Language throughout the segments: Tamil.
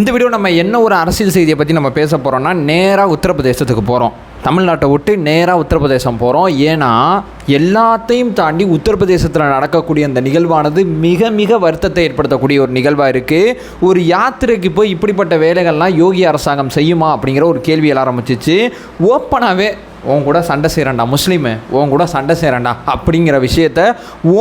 இந்த வீடியோ நம்ம என்ன ஒரு அரசியல் செய்தியை பற்றி நம்ம பேச போகிறோம்னா நேராக உத்தரப்பிரதேசத்துக்கு போகிறோம் தமிழ்நாட்டை விட்டு நேராக உத்தரப்பிரதேசம் போகிறோம் ஏன்னா எல்லாத்தையும் தாண்டி உத்தரப்பிரதேசத்தில் நடக்கக்கூடிய அந்த நிகழ்வானது மிக மிக வருத்தத்தை ஏற்படுத்தக்கூடிய ஒரு நிகழ்வாக இருக்குது ஒரு யாத்திரைக்கு போய் இப்படிப்பட்ட வேலைகள்லாம் யோகி அரசாங்கம் செய்யுமா அப்படிங்கிற ஒரு கேள்வி ஆரம்பிச்சிச்சு. ஓப்பனாகவே உன் கூட சண்டை செய்கிறேன்டா முஸ்லீமு உன் கூட சண்டை செய்கிறேன்டா அப்படிங்கிற விஷயத்த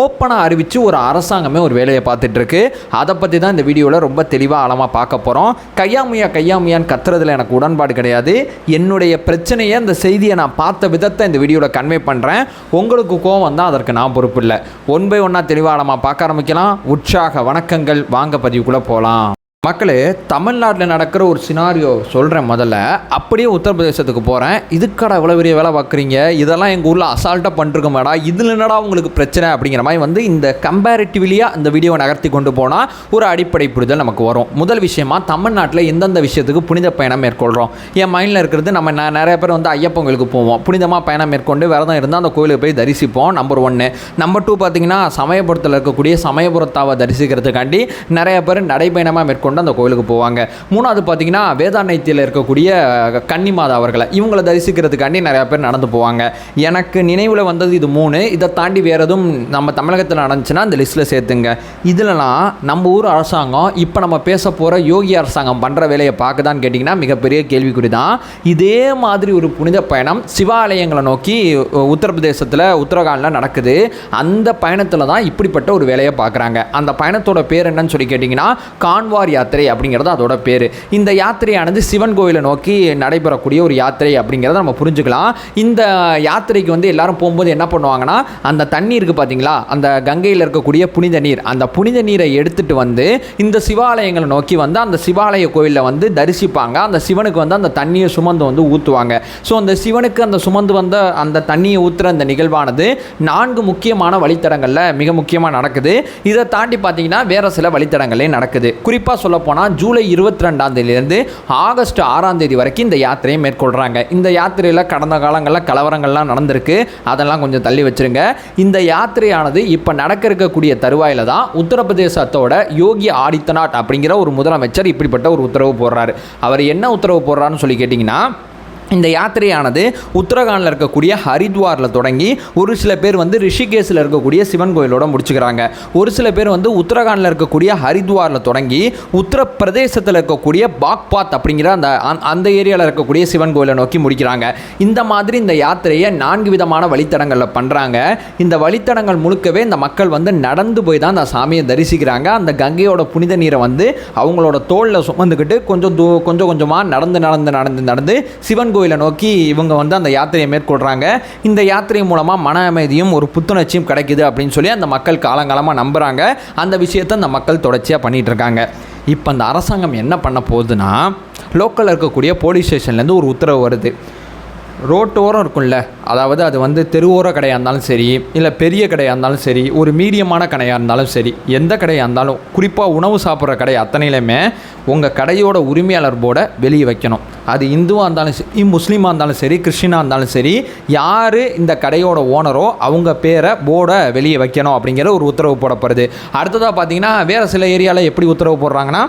ஓப்பனாக அறிவித்து ஒரு அரசாங்கமே ஒரு வேலையை பார்த்துட்ருக்கு. அதை பற்றி தான் இந்த வீடியோவில் ரொம்ப தெளிவாக ஆழமாக பார்க்க போகிறோம் கையாமுயா கையாமையான்னு கத்துறதுல எனக்கு உடன்பாடு கிடையாது. என்னுடைய பிரச்சனையை அந்த செய்தியை நான் பார்த்த விதத்தை இந்த வீடியோவில் கன்வே பண்ணுறேன் உங்களுக்கு கோவம் தான் அதற்கு நான் பொறுப்பு இல்லை. ஒன் பை ஒன்னாக தெளிவாக ஆழமாக பார்க்க ஆரம்பிக்கலாம். உற்சாக வணக்கங்கள். வாங்க பதிவுக்குள்ளே போகலாம் மக்களே தமிழ்நாட்டில் நடக்கிற ஒரு சினாரியோ சொல்கிறேன் முதல்ல. அப்படியே உத்தரப்பிரதேசத்துக்கு போகிறேன் இதுக்கடா இவ்வளோ பெரிய வேலை பார்க்குறீங்க? இதெல்லாம் எங்கள் ஊரில் அசால்ட்டாக பண்ணிருக்க மேடா இதில் என்னடா உங்களுக்கு பிரச்சனை அப்படிங்கிற மாதிரி வந்து இந்த கம்பேரிட்டிவ்லியாக இந்த வீடியோவை நகர்த்தி கொண்டு போனால் ஒரு அடிப்படை புரிதல் நமக்கு வரும். முதல் விஷயமா தமிழ்நாட்டில் எந்தெந்த விஷயத்துக்கு புனித பயணம் மேற்கொள்கிறோம் என் மைண்டில் இருக்கிறது நம்ம ந- நிறைய பேர் வந்து ஐயப்பன் கோயிலுக்கு போவோம். புனிதமாக பயணம் மேற்கொண்டு விரதம் இருந்தால் அந்த கோயிலுக்கு போய் தரிசிப்போம் நம்பர் ஒன்று நம்பர் டூ பார்த்தீங்கன்னா சமயபுரத்தில் இருக்கக்கூடிய சமயபுரத்தாவை தரிசிக்கிறதுக்காண்டி நிறைய பேர் நடைபயணமாக மேற்கொண்டு அந்த கோயிலுக்கு போவாங்க. மூணாவது பார்த்தீங்கன்னா வேதாநைத்தியில் இருக்கக்கூடிய கன்னிமாதா அவர்களை. இவங்களை தரிசிக்கிறதுக்காண்டி நிறைய பேர் நடந்து போவாங்க. எனக்கு நினைவில் வந்தது இது மூணு. இதை தாண்டி வேறு எதுவும் நம்ம தமிழகத்தில் நடந்துச்சுன்னா அந்த லிஸ்ட்டில் சேர்த்துங்க. இதுலலாம் நம்ம ஊர் அரசாங்கம் இப்போ நம்ம பேச போகிற யோகி அரசாங்கம் பண்ணுற வேலையை பார்க்குதான்னு கேட்டிங்கன்னா மிகப்பெரிய கேள்விக்குறி தான். இதே மாதிரி ஒரு புனித பயணம் சிவாலயங்களை நோக்கி உத்தரப்பிரதேசத்தில் உத்தரகாண்டில் நடக்குது. அந்த பயணத்தில் தான் இப்படிப்பட்ட ஒரு வேலையை பார்க்குறாங்க. அந்த பயணத்தோட பேர் என்னன்னு சொல்லி கேட்டிங்கன்னா கான்வார் யாத்திரை அப்படிங்கிறது அதோட பேர். இந்த யாத்திரையானது சிவன் கோயிலை நோக்கி நடைபெறக்கூடிய ஒரு யாத்திரை அப்படிங்கிறத நம்ம புரிஞ்சுக்கலாம். இந்த யாத்திரைக்கு வந்து எல்லாரும் போகும்போது என்ன பண்ணுவாங்கன்னா அந்த தண்ணி இருக்குது பார்த்தீங்களா அந்த கங்கையில் இருக்கக்கூடிய புனித நீர். அந்த புனித நீரை எடுத்துகிட்டு வந்து இந்த சிவாலயங்களை நோக்கி வந்து அந்த சிவாலய கோயிலில் வந்து தரிசிப்பாங்க. அந்த சிவனுக்கு வந்து அந்த தண்ணியை சுமந்து வந்து ஊற்றுவாங்க ஸோ அந்த சிவனுக்கு அந்த சுமந்து வந்த அந்த தண்ணியை ஊற்றுற அந்த நிகழ்வானது நான்கு முக்கியமான வழித்தடங்களில் மிக முக்கியமாக நடக்குது. இதை தாண்டி பார்த்தீங்கன்னா வேறு சில வழித்தடங்களே நடக்குது. குறிப்பாக சொல்லப்போனால் ஜூலை இருபத்தி ரெண்டாம் தேதியிலேருந்து ஆகஸ்ட் ஆறாம் தேதி வரைக்கும் இந்த யாத்திரையை மேற்கொள்கிறாங்க இந்த யாத்திரையில் கடந்த காலங்களில் கலவரங்கள்லாம் நடந்திருக்கு. அதெல்லாம் கொஞ்சம் தள்ளி வச்சிருங்க. இந்த யாத்திரையானது இப்போ நடக்க இருக்கக்கூடிய தருவாயில் தான் உத்தரப்பிரதேசத்தோட யோகி ஆதித்யநாத் அப்படிங்கிற ஒரு முதலமைச்சர் இப்படிப்பட்ட ஒரு உத்தரவு போடுறாரு. அவர் என்ன உத்தரவு போடுறாருன்னு சொல்லி கேட்டிங்கன்னா இந்த யாத்திரையானது உத்தரகாண்டில் இருக்கக்கூடிய ஹரித்வாரில் தொடங்கி ஒரு சில பேர் வந்து ரிஷிகேஷில் இருக்கக்கூடிய சிவன் கோயிலோட முடிச்சுக்கிறாங்க. ஒரு சில பேர் வந்து உத்தரகாண்டில் இருக்கக்கூடிய ஹரித்வாரில் தொடங்கி உத்தரப்பிரதேசத்தில் இருக்கக்கூடிய பாக்பாத் அப்படிங்கிற அந்த அந்த- அந்த ஏரியாவில் இருக்கக்கூடிய சிவன் கோயிலை நோக்கி முடிக்கிறாங்க. இந்த மாதிரி இந்த யாத்திரையை நான்கு விதமான வழித்தடங்களில் பண்ணுறாங்க இந்த வழித்தடங்கள் முழுக்கவே இந்த மக்கள் வந்து நடந்து போய் தான் அந்த சாமியை தரிசிக்கிறாங்க. அந்த கங்கையோட புனித நீரை வந்து அவங்களோட தோளில் சுமந்துக்கிட்டு கொஞ்சம் தூ கொஞ்சம் கொஞ்சமாக நடந்து நடந்து நடந்து நடந்து சிவன் கோயிலை நோக்கி இவங்க வந்து அந்த யாத்திரையை மேற்கொள்கிறாங்க இந்த யாத்திரை மூலமாக மன அமைதியும் ஒரு புத்துணர்ச்சியும் கிடைக்குது அப்படின்னு சொல்லி அந்த மக்கள் காலங்காலமாக நம்புகிறாங்க அந்த விஷயத்தை அந்த மக்கள் தொடர்ச்சியாக பண்ணிகிட்டு இருக்காங்க. இப்போ அந்த அரசாங்கம் என்ன பண்ண போகுதுன்னா லோக்கலில் இருக்கக்கூடிய போலீஸ் ஸ்டேஷன்லேருந்து ஒரு உத்தரவு வருது. ரோட்டோரம் இருக்கும்ல அதாவது அது வந்து தெருவோர கடையாக இருந்தாலும் சரி இல்லை பெரிய கடையாக இருந்தாலும் சரி ஒரு மீடியமான கடையாக இருந்தாலும் சரி எந்த கடையாக இருந்தாலும் குறிப்பாக உணவு சாப்பிட்ற கடை அத்தனையிலுமே உங்கள் கடையோட உரிமையாளர் போர்டை வெளியே வைக்கணும். அது இந்துவாக இருந்தாலும் சரி முஸ்லீமாக இருந்தாலும் சரி கிறிஸ்டினாக இருந்தாலும் சரி யார் இந்த கடையோட ஓனரோ அவங்க பேரை போர்டை வெளியே வைக்கணும் அப்படிங்கிற ஒரு உத்தரவு போடப்படுது. அடுத்ததாக பார்த்தீங்கன்னா வேறு சில ஏரியாவில் எப்படி உத்தரவு போடுறாங்கன்னா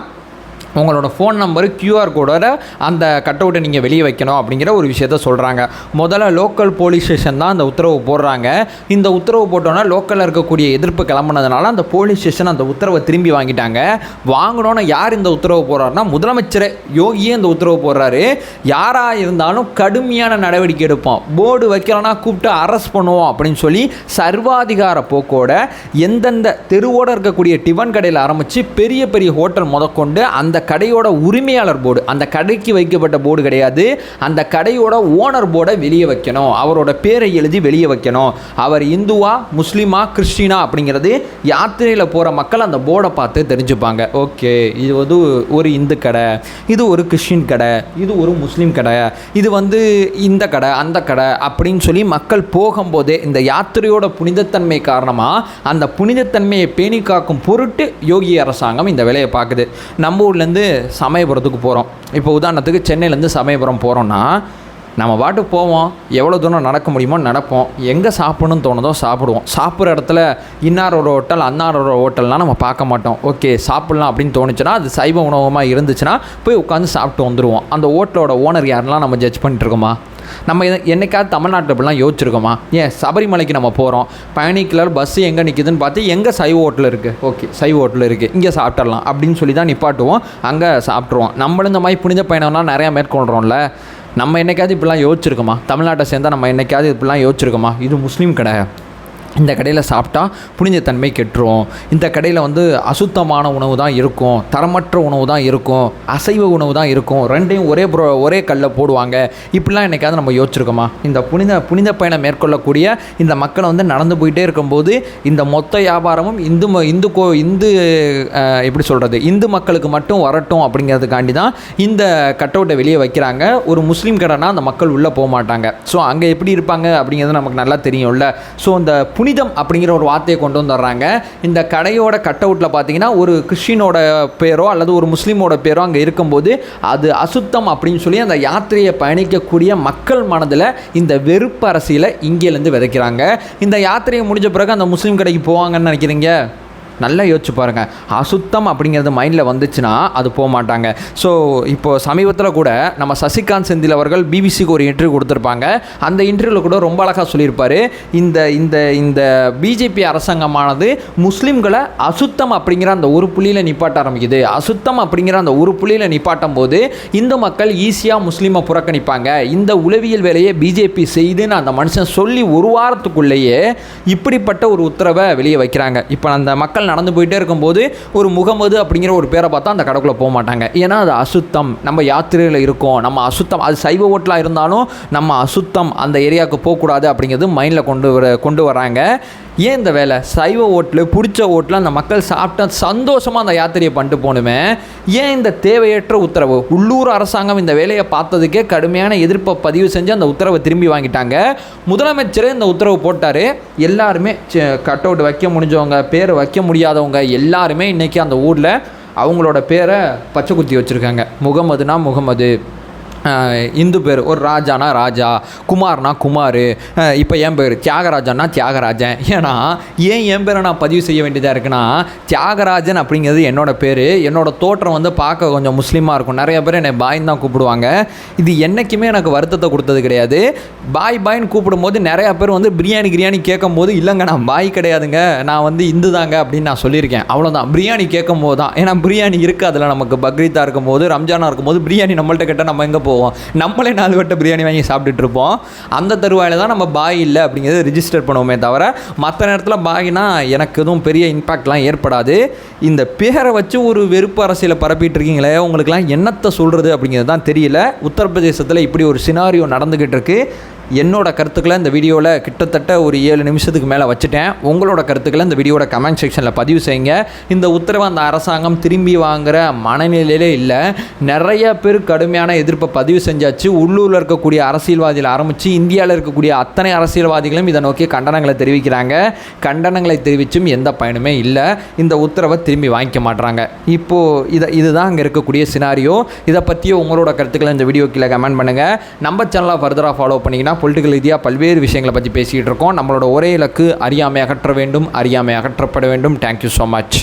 உங்களோட ஃபோன் நம்பரு கியூஆர் கோடோட அந்த கட் அவுட்டை நீங்கள் வெளியே வைக்கணும் அப்படிங்கிற ஒரு விஷயத்த சொல்கிறாங்க முதல்ல லோக்கல் போலீஸ் ஸ்டேஷன் தான் அந்த உத்தரவு போடுறாங்க. இந்த உத்தரவு போட்டோன்னா லோக்கலில் இருக்கக்கூடிய எதிர்ப்பு கிளம்புனதுனால அந்த போலீஸ் ஸ்டேஷன் அந்த உத்தரவை திரும்பி வாங்கிட்டாங்க. வாங்கினோன்னு யார் இந்த உத்தரவு போடுறாருன்னா முதலமைச்சர். யோகியே இந்த உத்தரவு போடுறாரு. யாராக இருந்தாலும் கடுமையான நடவடிக்கை எடுப்போம். போர்டு வைக்கலன்னா கூப்பிட்டு அரெஸ்ட் பண்ணுவோம் அப்படின்னு சொல்லி சர்வாதிகார போக்கோட எந்தெந்த தெருவோட இருக்கக்கூடிய டிஃபன் கடையில் ஆரம்பித்து பெரிய பெரிய ஹோட்டல் முதற்கொண்டு அந்த கடையோட உரிமையாளர் போர்டு அந்த கடைக்கு வைக்கப்பட்ட போர்டு கிடையாது. அந்த கடையோட ஓனர் போர்டை வெளியே வைக்கணும். அவரோட பேரை எழுதி வெளியே வைக்கணும். அவர் இந்துவா முஸ்லீமா கிறிஸ்டினா அப்படிங்கிறது யாத்திரையில் போகிற மக்கள் அந்த போர்டை பார்த்து தெரிஞ்சுப்பாங்க. ஓகே இது வந்து ஒரு இந்து கடை இது ஒரு கிறிஸ்டின் கடை இது ஒரு முஸ்லீம் கடை இது வந்து இந்த கடை அந்த கடை அப்படின்னு சொல்லி மக்கள் போகும்போதே இந்த யாத்திரையோட புனிதத்தன்மை காரணமாக அந்த புனிதத்தன்மையை பேணி காக்கும் பொருட்டு யோகி அரசாங்கம் இந்த வேலையை பார்க்குது. நம்ம ஊர்லேருந்து சமயபுரத்துக்கு போகிறோம் இப்போ உதாரணத்துக்கு சென்னையிலேருந்து சமயபுரம் போகிறோன்னா நம்ம பாட்டு போவோம் எவ்வளோ தூரம் நடக்க முடியுமோ நடப்போம். எங்கே சாப்பிடணும்னு தோணுதோ சாப்பிடுவோம். சாப்பிட்ற இடத்துல இன்னாரோட ஹோட்டல் அன்னாரோட ஹோட்டல்லாம் நம்ம பார்க்க மாட்டோம். ஓகே சாப்பிட்லாம் அப்படின்னு தோணுச்சுன்னா அது சைவ உணவமாக இருந்துச்சுன்னா போய் உட்காந்து சாப்பிட்டு வந்துடுவோம் அந்த ஹோட்டலோட ஓனர் யாரெல்லாம் நம்ம ஜட்ஜ் பண்ணிட்டுருக்கோமா? நம்ம என்னைக்காவது தமிழ்நாட்டில் இப்படிலாம் யோசிச்சிருக்கோமா? ஏன் சபரிமலைக்கு நம்ம போகிறோம் பயணிக்கலர் பஸ்ஸு எங்கே நிற்கிதுன்னு பார்த்து எங்கே சைவ ஹோட்டல் இருக்குது ஓகே சைவ ஹோட்டல் இருக்குது இங்கே சாப்பிட்றலாம் அப்படின்னு சொல்லி தான் நிப்பாட்டுவோம். அங்கே சாப்பிட்ருவோம் நம்மளும் இந்த மாதிரி புனித பயணம்லாம் நிறையா மேற்கொள்கிறோம்ல நம்ம என்னைக்காவது இப்படிலாம் யோசிச்சிருக்கோமா? தமிழ்நாட்டை சேர்ந்தால் நம்ம என்னைக்காவது இப்படிலாம் யோசிச்சிருக்கோமா? இது முஸ்லீம் கடை. இந்த கடையில் சாப்பிட்டா புனிதத்தன்மை கெட்டுரும். இந்த கடையில் வந்து அசுத்தமான உணவு தான் இருக்கும். தரமற்ற உணவு தான் இருக்கும். அசைவ உணவு தான் இருக்கும். ரெண்டையும் ஒரே ப்ரோ ஒரே கல்லில் போடுவாங்க. இப்படிலாம் என்னைக்காவது நம்ம யோசிச்சிருக்கோமா? இந்த புனித புனித பயணம் மேற்கொள்ளக்கூடிய இந்த மக்களை வந்து நடந்து போயிட்டே இருக்கும்போது இந்த மொத்த வியாபாரமும் இந்து ம- இந்து கோ இந்து எப்படி சொல்கிறது இந்து மக்களுக்கு மட்டும் வரட்டும் அப்படிங்கிறதுக்காண்டி தான் இந்த கட்டவுட்டை வெளியே வைக்கிறாங்க. ஒரு முஸ்லீம் கடைனா அந்த மக்கள் உள்ளே போக மாட்டாங்க. ஸோ அங்கே எப்படி இருப்பாங்க அப்படிங்கிறது நமக்கு நல்லா தெரியும்ல. ஸோ அந்த புனிதம் அப்படிங்கிற ஒரு வார்த்தையை கொண்டு வந்துடுறாங்க. இந்த கடையோட கட் அவுட்டில் பார்த்தீங்கன்னா ஒரு கிறிஸ்டினோட பேரோ அல்லது ஒரு முஸ்லீமோட பேரோ அங்கே இருக்கும்போது அது அசுத்தம் அப்படின்னு சொல்லி அந்த யாத்திரையை பயணிக்கக்கூடிய மக்கள் மனதில் இந்த வெறுப்பு அரசியலை இங்கேருந்து விதைக்கிறாங்க. இந்த யாத்திரையை முடிஞ்ச பிறகு அந்த முஸ்லீம் கடைக்கு போவாங்கன்னு நினைக்கிறீங்க? நல்லா யோசிச்சு பாருங்கள் அசுத்தம் அப்படிங்கிறது மைண்டில் வந்துச்சுன்னா அது போக மாட்டாங்க ஸோ இப்போ சமீபத்தில் கூட நம்ம சசிகாந்த் செந்தில் அவர்கள் பிபிசிக்கு ஒரு இன்டர்வியூ கொடுத்துருப்பாங்க. அந்த இன்டர்வியூவில் கூட ரொம்ப அழகாக சொல்லியிருப்பார். இந்த இந்த இந்த பிஜேபி அரசாங்கமானது முஸ்லீம்களை அசுத்தம் அப்படிங்கிற அந்த ஒரு புள்ளியில் நிப்பாட்ட ஆரம்பிக்குது. அசுத்தம் அப்படிங்கிற அந்த ஒரு புள்ளியில் நிப்பாட்டும் போது இந்து மக்கள் ஈஸியாக முஸ்லீமை புறக்கணிப்பாங்க. இந்த உளவியல் வேலையை பிஜேபி செய்துன்னு அந்த மனுஷன் சொல்லி ஒரு வாரத்துக்குள்ளேயே இப்படிப்பட்ட ஒரு உத்தரவை வெளியே வைக்கிறாங்க. இப்போ அந்த மக்கள் நடந்து போயிட்டே இருக்கும்போது ஒரு முகமது அப்படிங்கிற ஒரு பேரை பார்த்தா அந்த கடைக்குள்ளே போக மாட்டாங்க. ஏன்னா அது அசுத்தம். நம்ம யாத்திரையில் இருக்கோம். நம்ம அசுத்தம். அது சைவ ஓட்டலாக இருந்தாலும் நம்ம அசுத்தம் அந்த ஏரியாவுக்கு போகக்கூடாது அப்படிங்கிறது மைண்டில் கொண்டு வர கொண்டு வராங்க ஏன் இந்த வேலை? சைவ ஓட்டில் பிடிச்ச ஓட்டில் அந்த மக்கள் சாப்பிட்டா சந்தோஷமாக அந்த யாத்திரையை பண்ணிட்டு போகணுமே? ஏன் இந்த தேவையற்ற உத்தரவு? உள்ளூர் அரசாங்கம் இந்த வேலையை பார்த்ததுக்கே கடுமையான எதிர்ப்பை பதிவு செஞ்சு அந்த உத்தரவை திரும்பி வாங்கிட்டாங்க. முதலமைச்சர் இந்த உத்தரவு போட்டார். எல்லாருமே கட் அவுட் வைக்க முடிஞ்சவங்க பேர் வைக்க முடியாதவங்க எல்லாருமே இன்றைக்கி அந்த ஊரில் அவங்களோட பேரை பச்சை குத்தி வச்சுருக்காங்க. முகமதுனா முகமது. இந்து பேர். ஒரு ராஜானா ராஜா குமார்னா குமார் இப்போ என் பேர் தியாகராஜன்னா தியாகராஜன். ஏன்னா ஏன் என் பேரை நான் பதிவு செய்ய வேண்டியதாக இருக்குன்னா தியாகராஜன் அப்படிங்கிறது என்னோட பேர். என்னோட தோற்றம் வந்து பார்க்க கொஞ்சம் முஸ்லீமாக இருக்கும். நிறைய பேர் என்னை பாய்ன்னு தான் கூப்பிடுவாங்க. இது என்றைக்குமே எனக்கு வருத்தத்தை கொடுத்தது கிடையாது. பாய் பாய்ன்னு கூப்பிடும்போது நிறையா பேர் வந்து பிரியாணி கிரியாணி கேட்கும்போது இல்லைங்க நான் பாய் கிடையாதுங்க. நான் வந்து இந்து தாங்க அப்படின்னு நான் சொல்லியிருக்கேன். அவ்வளோதான் பிரியாணி கேட்கும் போது தான். ஏன்னா பிரியாணி இருக்குது அதில் நமக்கு. பக்ரீத்தாக இருக்கும் போது ரம்ஜானாக இருக்கும் போது பிரியாணி நம்மள்கிட்ட கேட்டால் நம்ம எங்கே போவோம். நம்மளே நாலு வட்ட பிரியாணி வாங்கி சாப்பிட்டுட்டு இருப்போம். அந்த தருவாயில் தான் நம்ம பாய் இல்லை அப்படிங்கிறத ரிஜிஸ்டர் பண்ணுவோமே தவிர மற்ற நேரத்தில் பாய்னா எனக்கு எதுவும் பெரிய இம்பாக்ட்லாம் ஏற்படாது. இந்த பேரை வச்சு ஒரு வெறுப்பு அரசியலை பரப்பிட்டு இருக்கீங்களே உங்களுக்குலாம் என்னத்தை சொல்கிறது அப்படிங்கிறது தான் தெரியல. உத்தரப்பிரதேசத்தில் இப்படி ஒரு சினாரியோ நடந்துக்கிட்டு இருக்குது என்னோட கருத்துக்களை இந்த வீடியோவில் கிட்டத்தட்ட ஒரு ஏழு நிமிஷத்துக்கு மேலே வச்சுட்டேன். உங்களோட கருத்துக்களை இந்த வீடியோட கமெண்ட் செக்ஷனில் பதிவு செய்யுங்க. இந்த உத்தரவை அந்த அரசாங்கம் திரும்பி வாங்குகிற மனநிலையிலே இல்லை. நிறைய பேர் கடுமையான எதிர்ப்பை பதிவு செஞ்சாச்சு. உள்ளூரில் இருக்கக்கூடிய அரசியல்வாதிகள் ஆரம்பித்து இந்தியாவில் இருக்கக்கூடிய அத்தனை அரசியல்வாதிகளும் இதை நோக்கி கண்டனங்களை தெரிவிக்கிறாங்க. கண்டனங்களை தெரிவித்தும் எந்த பயனுமே இல்லை. இந்த உத்தரவை திரும்பி வாங்கிக்க மாட்டுறாங்க இப்போது இதை இதுதான் அங்கே இருக்கக்கூடிய சினாரியோ இதை பற்றியும் உங்களோட கருத்துக்களை இந்த வீடியோ கீழே கமெண்ட் பண்ணுங்கள் நம்ம சேனலை ஃபர்தராக ஃபாலோ பண்ணிங்கன்னா பொலிட்டிக்கல் ரீதியாக பல்வேறு விஷயங்களை பற்றி பேசிகிட்டு இருக்கோம். நம்மளோட ஒரே இலக்கு அறியாமை அகற்ற வேண்டும் அறியாமை அகற்றப்பட வேண்டும். Thank you so much